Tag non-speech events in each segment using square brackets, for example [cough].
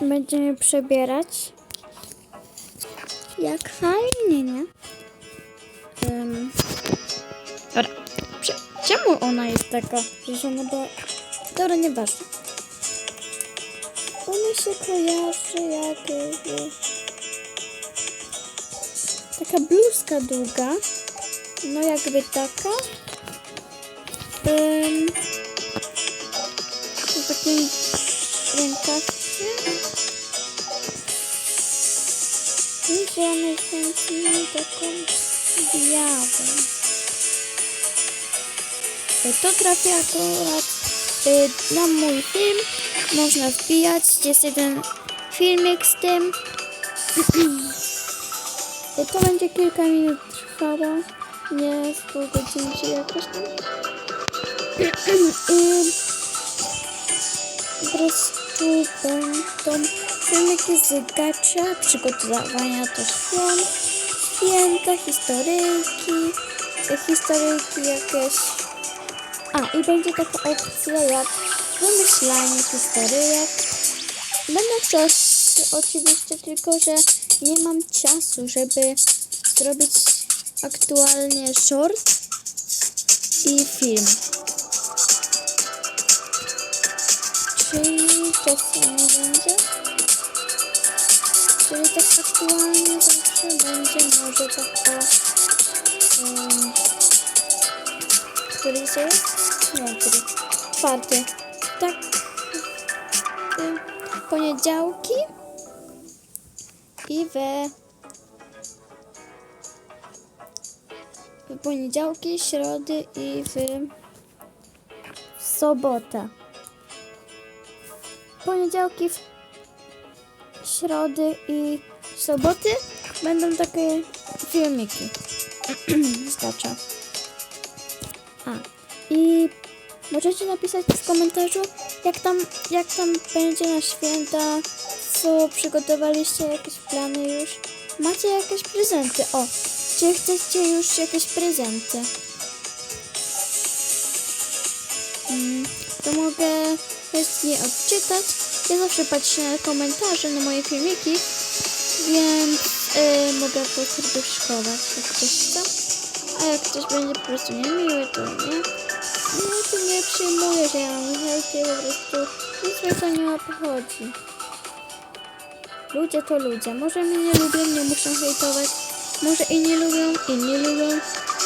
będziemy przebierać. Jak fajnie, nie? Um, dobra. Prze- czemu ona jest taka? Przecież ona była... Dobra, nieważne. Ona się kojarzy jak... Taka bluzka długa. No jakby taka. Um, w takim rękawcie. I żony chętnie taką białą. Y, To trafia akurat y, na mój film. Można wbijać. Jest jeden filmik z tym. [clears throat] To będzie kilka minut trwało. Nie z pół godziny czy jakoś tam. [clears throat] I po będą filmiki z gacha, przygotowania do świąt, święta, historyjki, historyjki jakieś. A, i będzie taka opcja jak wymyślanie historyjek. Będę coś oczywiście, tylko że nie mam czasu, żeby zrobić aktualnie short i film. Czyli czasami będzie. Czyli tak aktualnie zawsze będzie może taka... Um, który dzisiaj jest? Nie, który. Czwarty. Tak. y, Poniedziałki i we w poniedziałki, środy i w sobotę. Poniedziałki, w środy i soboty będą takie filmiki. [clears throat] Skacza. A, i możecie napisać w komentarzu, jak tam, jak tam będzie na święta, co przygotowaliście, jakieś plany już. Macie jakieś prezenty? O, czy chcecie już jakieś prezenty? Mm, to mogę chętnie odczytać. Ja zawsze patrzę na komentarze na moje filmiki, więc y, mogę po serduszkować, jak ktoś chce. A jak ktoś będzie po prostu niemiły, to nie. No to nie przyjmuję, że ja mam hejty, po prostu nic mnie to nie obchodzi. Ludzie to ludzie. Może mnie nie lubią, nie muszą hejtować. Może i nie lubią, inni lubią.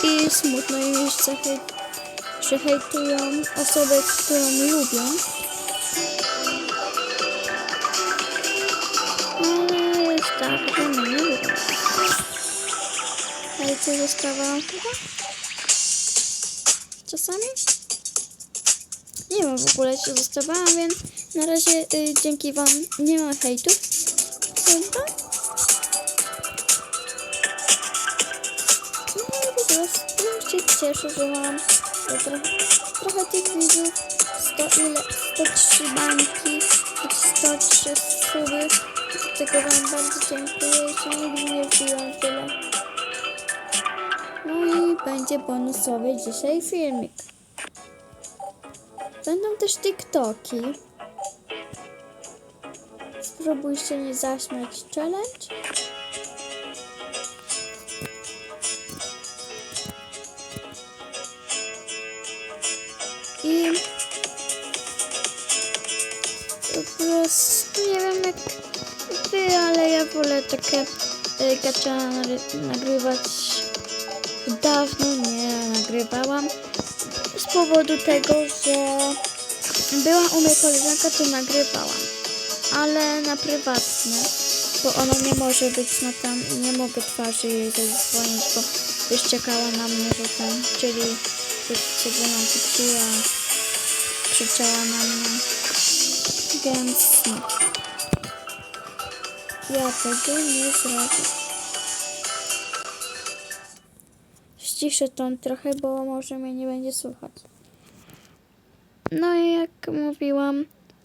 I smutno im jest, hej, że hejtują osobę, którą lubią. Jest tak, że mnie nie lubią. Hejty zostawałam chyba? Czasami? Nie wiem w ogóle, czy zostawałam, więc na razie y, dzięki Wam nie ma hejtów. Chyba? No i po prostu się cieszę, że mam trochę, trochę tych widzów. 100 ile? 103 bańki, 103 suby. Tego Wam bardzo dziękuję. Jeszcze nigdy nie wbiłam tyle. No i będzie bonusowy dzisiaj filmik. Będą też TikToki. Spróbujcie nie zaśmiać challenge. I po prostu nie wiem jak wy, ale ja wolę takie y, nagry- nagrywać. Dawno nie nagrywałam z powodu tego, że była u mnie koleżanka, to nagrywałam, ale na prywatne, bo ona nie może być na tam nie mogę twarzy jej zadzwonić, bo już czekała na mnie, że ten, czyli że się nam kupiła, krzyczała na mnie, więc no. Ja tego nie zrobię. Ściszę ton trochę, bo może mnie nie będzie słychać. No i jak mówiłam,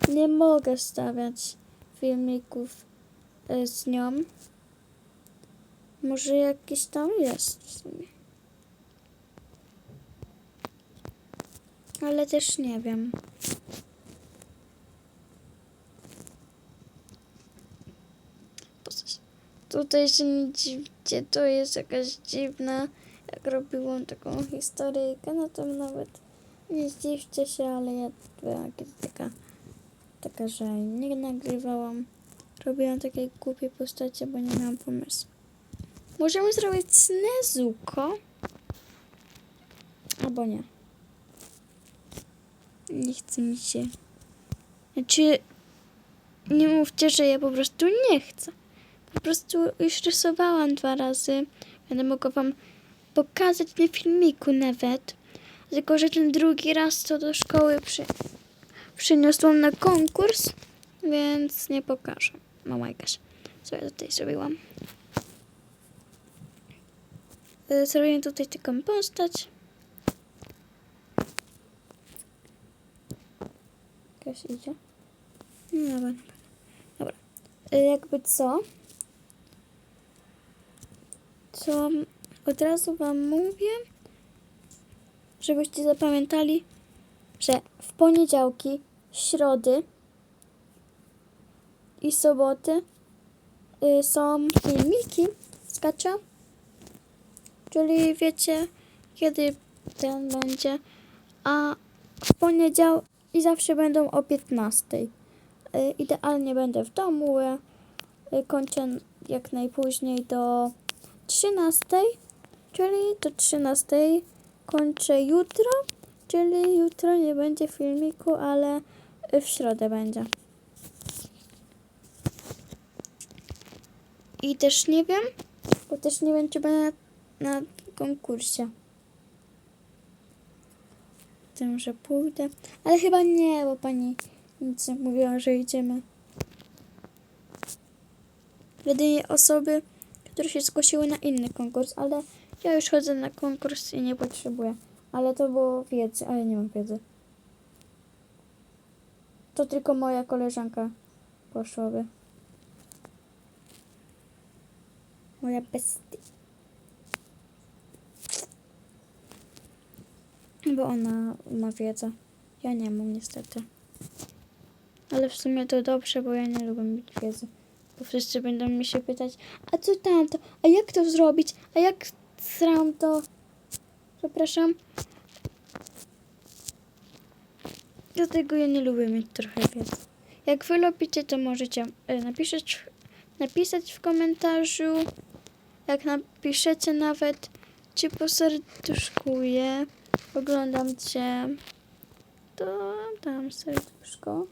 nie mogę stawiać filmików e, z nią. Może jakiś tam jest w sumie. Ale też nie wiem. Tutaj się nie dziwcie, to jest jakaś dziwna. Jak robiłam taką historyjkę, no to nawet nie zdziwcie się, ale ja byłam taka, taka, że nie nagrywałam. Robiłam takie głupie postacie, bo nie miałam pomysłu. Możemy zrobić z Nezuko. Albo nie. Nie chce mi się. Znaczy, nie mówcie, że ja po prostu nie chcę. Po prostu już rysowałam dwa razy. Będę mogła wam pokazać na filmiku nawet. Tylko, że ten drugi raz to do szkoły przy... przyniosłam na konkurs, więc nie pokażę. Mama jakaś. Co ja tutaj zrobiłam? Y, Zrobię tutaj taką postać. Jakaś idzie. No dobra. Dobra. Y, Jakby co? Co od razu wam mówię, żebyście zapamiętali, że w poniedziałki, środy i soboty y, są filmiki z Kacza. Czyli wiecie, kiedy ten będzie. A w poniedział i zawsze będą o 15. Y, Idealnie będę w domu. Y, kończę jak najpóźniej do 13. Czyli do 13 kończę jutro. Czyli jutro nie będzie filmiku, ale w środę będzie. I też nie wiem, bo też nie wiem, czy będę na, na konkursie. Tym, że pójdę. Ale chyba nie, bo pani nic nie mówiła, że idziemy. Jedynie osoby, które się zgłosiły na inny konkurs, ale ja już chodzę na konkurs i nie potrzebuję. Ale to było wiedzy, ale nie mam wiedzy. To tylko moja koleżanka poszłaby. Moja bestia. Bo ona ma wiedzę. Ja nie mam niestety. Ale w sumie to dobrze, bo ja nie lubię mieć wiedzy. Bo wszyscy będą mi się pytać, a co tamto? A jak to zrobić? A jak sram to? Przepraszam. Dlatego ja nie lubię mieć trochę wiedzy. Jak wy lubicie, to możecie e, napisać, napisać w komentarzu. Jak napiszecie nawet, czy poserduszkuję, oglądam cię, to dam serduszko.